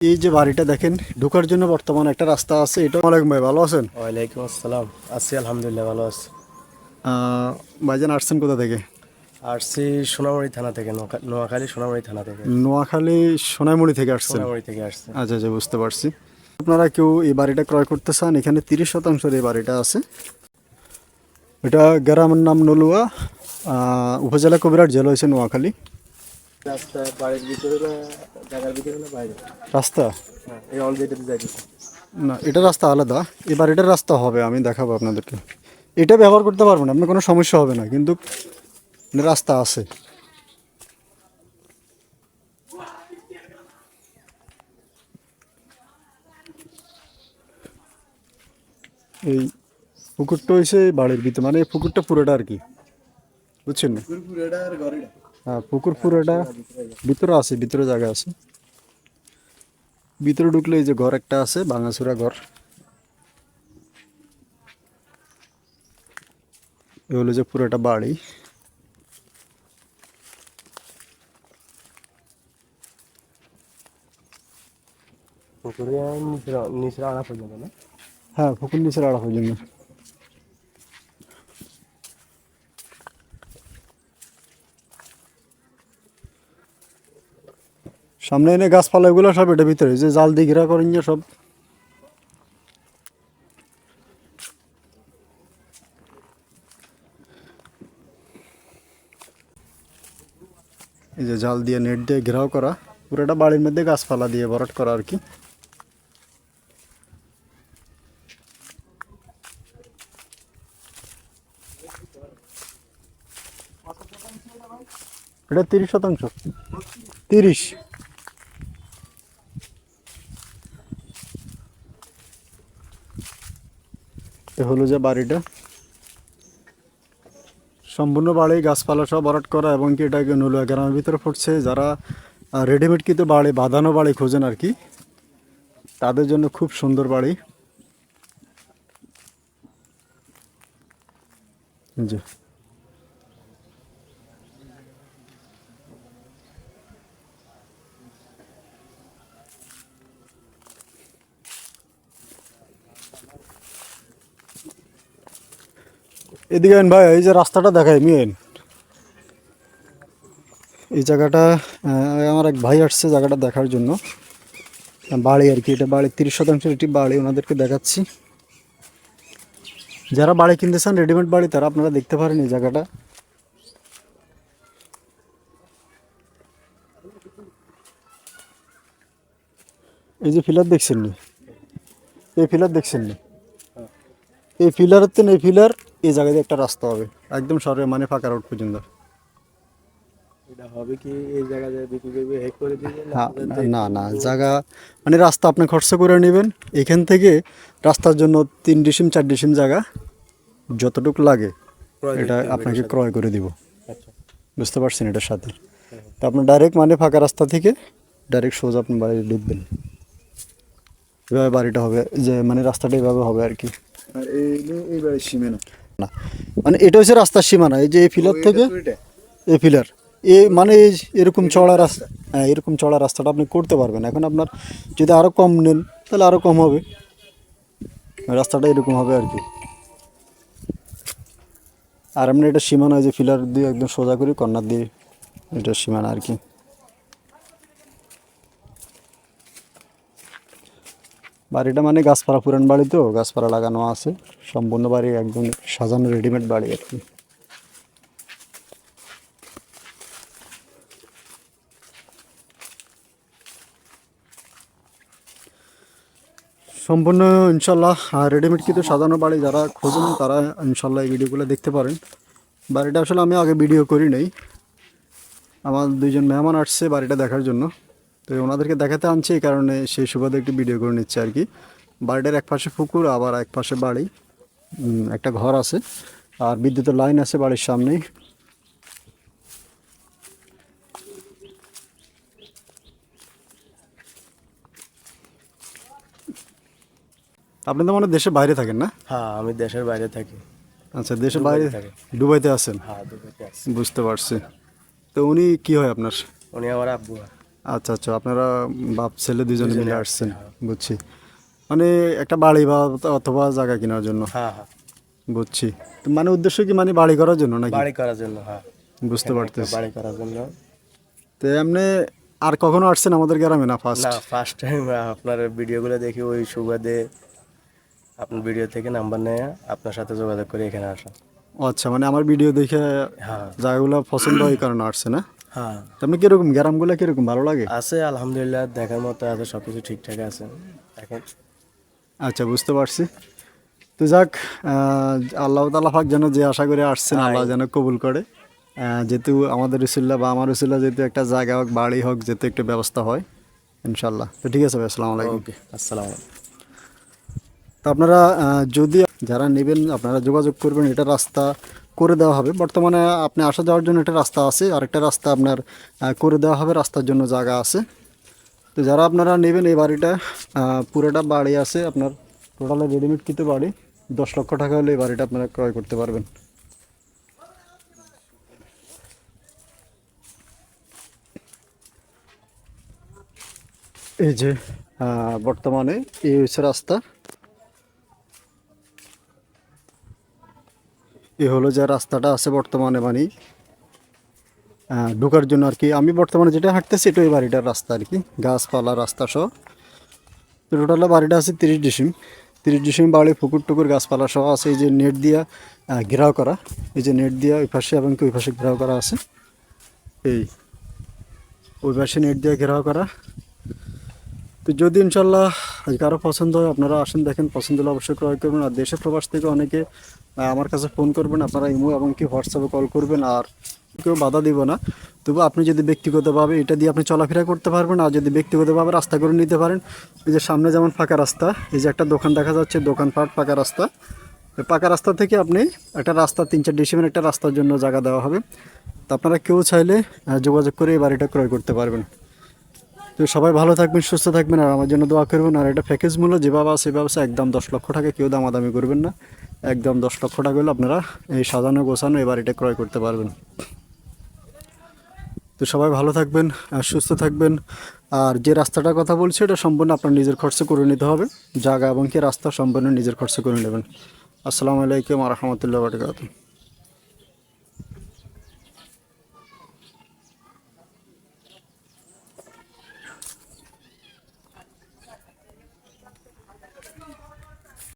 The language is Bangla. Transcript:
এই যে বাড়িটা দেখেন ঢোকার জন্য বর্তমানে একটা রাস্তা আছে এটা ওয়ালাইকুম ভাই ভালো আছেন? ওয়ালাইকুম আসসালাম আছি আলহামদুলিল্লাহ ভালো আছি। ভাইজান আসছেন কোথা থেকে? আসছি সোনামুড়ি থানা থেকে নোয়াখা- নোয়াখালী সোনামুড়ি থানা থেকে। নোয়াখালী সোনামুড়ি থেকে আসছেন? সোনামুড়ি থেকে আসছে আচ্ছা আচ্ছা বুঝতে পারছি। আপনারা কেউ এই বাড়িটা ক্রয় করতে চান এখানে তিরিশ শতাংশের এই বাড়িটা আছে। এটা গ্রামের নাম নলুয়া আহ, উপজেলা কবিরাট জেলা হয়েছে নোয়াখালী। রাস্তা বাড়ির ভিতরে না জায়গার ভিতরে না বাইরে? রাস্তা? হ্যাঁ এই অল যেটাতে যাইতেছে। না এটা রাস্তা আলাদা। এই বাড়িটার রাস্তা হবে আমি দেখাবো আপনাদেরকে। এটা ব্যবহার করতে পারবেন আপনার কোনো সমস্যা হবে না কিন্তু রাস্তা আছে। এই পুকুরটা হয়েছে বাড়ির ভিতরে মানে পুকুরটা পুরোটা আর কি। বুঝছেন না? হ্যাঁ পুকুর পুরোটা ভিতরে আছে ভিতরে জায়গা আছে। ভিতরে ঢুকলে এই যে ঘর একটা আছে ভাঙাচুরা ঘর। এ হলো যে পুরোটা বাড়ি। পুকুরে নিচের নিচের আড়া পর্যন্ত না? হ্যাঁ পুকুর নিচের আড়া পর্যন্ত। সামনে এনে গাছপালা এগুলো সব এটা ভিতরে, যে জাল দিয়ে ঘেরা করেন সব। এই যে জাল দিয়ে নেট দিয়ে ঘেরাও করা, পুরোটা বাড়ির মধ্যে গাছপালা দিয়ে ভরাট করা আর কি। এটা তিরিশ শতাংশ। তিরিশ। এ হলো যে বাড়িটা। সম্পূর্ণ বাড়ি, গাছপালা সব ভরাট করা এবং কি এটাকে নলুয়া গ্রামের ভিতরে ফুটছে। যারা রেডিমেড কিন্তু বাড়ি, বাঁধানো বাড়ি খোঁজেন আর কি, তাদের জন্য খুব সুন্দর বাড়ি। জি এদিকে আইন ভাই, এই যে রাস্তাটা দেখাই মেন এই জায়গাটা আমার এক ভাই আসছে জায়গাটা দেখার জন্য। বাড়ি আর কি, এটা বাড়ি, তিরিশ শতাংশের একটি বাড়ি, ওনাদেরকে দেখাচ্ছি। যারা বাড়ি কিনতে চান রেডিমেড বাড়ি, তারা আপনারা দেখতে পারেন এই জায়গাটা। এই যে ফিলার দেখছেন এই ফিলার দেখছেন নি? এই ফিলার হচ্ছে এই ফিলার। এই জায়গায় দিয়ে একটা রাস্তা হবে। একদম সরে মানে ফাঁকা রোড পর্যন্ত। এটা হবে কি এই জায়গায় যে বিক্রি করবে হেক করে দিবে না হ্যাঁ, না না জায়গা মানে রাস্তা আপনি খরচা করে নেবেন। এখান থেকে রাস্তার জন্য তিন ডিসিম চার ডিসিম জায়গা যতটুকু লাগে এটা আপনাকে ক্রয় করে দিব। আচ্ছা। বুঝতে পারছেন এটার সাথে? তো আপনি ডাইরেক্ট মানে ফাঁকা রাস্তা থেকে ডাইরেক্ট সোজা আপনি বাড়িতে ঢুকবেন। এভাবে বাড়িটা হবে যে মানে রাস্তাটা এভাবে হবে আর কি। আর এই এই বাড়ির সীমানা না। মানে এটা হচ্ছে রাস্তার সীমানা এই যে এই ফিলার থেকে এই ফিলার এ মানে এই এরকম চড়া রাস্তা হ্যাঁ এরকম চড়া রাস্তাটা আপনি করতে পারবেন। এখন আপনার যদি আরও কম নেন তাহলে আরও কম হবে। রাস্তাটা এরকম হবে আর কি। আর আপনি এটা সীমানা যে ফিলার দিয়ে একদম সোজা করি কর্নার দিয়ে এটা সীমানা আর কি। বাড়িটা মানে গাছপালা পুরান বাড়ি তো, গাছপালা লাগানো আছে। সম্পূর্ণ বাড়ি একদম সাজানো রেডিমেড বাড়ি আর কি। সম্পূর্ণ ইনশাল্লাহ রেডিমেড কিন্তু সাজানো বাড়ি, যারা খোঁজেন তারা ইনশাল্লাহ এই ভিডিওগুলো দেখতে পারেন। বাড়িটা আসলে আমি আগে ভিডিও করি নাই। আমার দুইজন মেহমান আসছে বাড়িটা দেখার জন্য। তো ওনাদেরকে দেখাতে আনছি এই কারণে সেই সুবাদে একটু ভিডিও করে নিচ্ছে আর কি। বাড়িটার এক পাশে পুকুর আবার এক পাশে বাড়ি। একটা ঘর আছে আর বিদ্যুতের লাইন আছে বাড়ির সামনেই। আপনি তো মানে দেশের বাইরে থাকেন না? হ্যাঁ আমি দেশের বাইরে থাকি। আচ্ছা দেশের বাইরে। দুবাইতে আছেন? হ্যাঁ দুবাইতে আছি। বুঝতে পারছি। তো উনি কি হয় আপনার? উনি আমার আব্বু হয়। আচ্ছা আচ্ছা আপনারা বাপ ছেলে দুজনে মিলে আসছেন বুঝছি। মানে একটা বাড়ি বা অথবা জায়গা কেনার জন্য? হ্যাঁ হ্যাঁ। বুঝছি। মানে উদ্দেশ্য কি মানে বাড়ি করার জন্য নাকি? বাড়ি করার জন্য হ্যাঁ। বুঝতে পারতেছি। বাড়ি করার জন্য। তো এমনি আর কখনো আসছেন আমাদের গ্রামে না ফার্স্ট না ফার্স্ট টাইম আপনার ভিডিওগুলো দেখি ওই সুবাদে আপনার ভিডিও থেকে নাম্বার নিয়ে আপনার সাথে যোগাযোগ করে এখানে আসা। আচ্ছা মানে আমার ভিডিও দেখে হ্যাঁ। জায়গাগুলো পছন্দ হয় কারণে আসছে না? হ্যাঁ। আপনি কীরকম? গ্রামগুলো কীরকম? ভালো লাগে? আছে আলহামদুলিল্লাহ দেখার মতো আছে সব কিছু ঠিকঠাক আছে এখন। আচ্ছা বুঝতে পারছি। তো যাক আল্লাহ তালা পাক যেন যে আশা করে আসছেন আল্লাহ যেন কবুল করে। যেহেতু আমাদের রসুল্লাহ বা আমার রসুল্লাহ যেহেতু একটা জায়গা হোক বাড়ি হোক যেহেতু একটা ব্যবস্থা হয় ইনশাল্লাহ তো ঠিক আছে ভাই আসসালামু আলাইকুম। ওকে আসসালামু তো আপনারা যদি যারা নেবেন আপনারা যোগাযোগ করবেন এটা রাস্তা করে দেওয়া হবে। বর্তমানে আপনি আসা যাওয়ার জন্য একটা রাস্তা আছে, আরেকটা রাস্তা আপনার করে দেওয়া হবে, রাস্তার জন্য জায়গা আছে। তো যারা আপনারা নেবেন এই বাড়িটা পুরোটা বাড়ি আছে আপনার টোটালে রেডিমেড কিনতে বাড়ি, দশ লক্ষ টাকা হলে এই বাড়িটা আপনারা ক্রয় করতে পারবেন। এই যে বর্তমানে এই হচ্ছে রাস্তা। এ হলো যে রাস্তাটা আছে বর্তমানে মানে ঢোকার জন্য আর কি। আমি বর্তমানে যেটা হাঁটতেছি এটা ওই বাড়িটার রাস্তা আর কি, গাছপালা, রাস্তা সহ। তো টোটাল বাড়িটা আছে তিরিশ ডিসিম। তিরিশ ডিসিম বাড়ি পুকুর টুকুর গাছপালা সহ আছে, এই যে নেট দিয়া ঘেরাও করা। এই যে নেট দিয়া ওই পাশে এবং ওই পাশে ঘেরাও করা আছে। এই, ওই পাশে নেট দিয়ে ঘেরাও করা। তো যদি ইনশাল্লাহ কারও পছন্দ হয়, আপনারা আসেন দেখেন, পছন্দ হলে অবশ্যই ক্রয় করবেন। আর দেশের প্রবাস থেকে অনেকে আমার কাছে ফোন করবেন, আপনারা ইমো এবং কি হোয়াটসঅ্যাপে কল করবেন, আর কেউ বাধা দিব না। তবু আপনি যদি ব্যক্তিগতভাবে এটা দিয়ে আপনি চলাফেরা করতে পারবেন, আর যদি ব্যক্তিগতভাবে রাস্তা করে নিতে পারেন, এই যে সামনে যেমন ফাঁকা রাস্তা, এই যে একটা দোকান দেখা যাচ্ছে, দোকানপাট ফাঁকা রাস্তা পাকা রাস্তা থেকে আপনি একটা রাস্তা, তিন চার ডিসিমের একটা রাস্তার জন্য জায়গা দেওয়া হবে। তো আপনারা কেউ চাইলে যোগাযোগ করে এই বাড়িটা ক্রয় করতে পারবেন। তো সবাই ভালো থাকবেন, সুস্থ থাকবেন আর আমার জন্য দোয়া করবেন। আর এটা প্যাকেজ মূল্য যেভাবে আছে সেভাবে একদম দশ লক্ষ টাকা, কেউ দামাদামি করবেন না। একদম দশ লক্ষ টাকা হলে আপনারা এই সাজানো, গোছানো, এবার এটা ক্রয় করতে পারবেন। তো সবাই ভালো থাকবেন আর সুস্থ থাকবেন। আর যে রাস্তাটার কথা বলছি, এটা সম্পূর্ণ আপনার নিজের খরচে করে নিতে হবে। জায়গা এবং কি রাস্তা সম্পূর্ণ নিজের খরচে করে নেবেন। আসসালামু আলাইকুম রহমতুল্লাহ বারকাতুহ।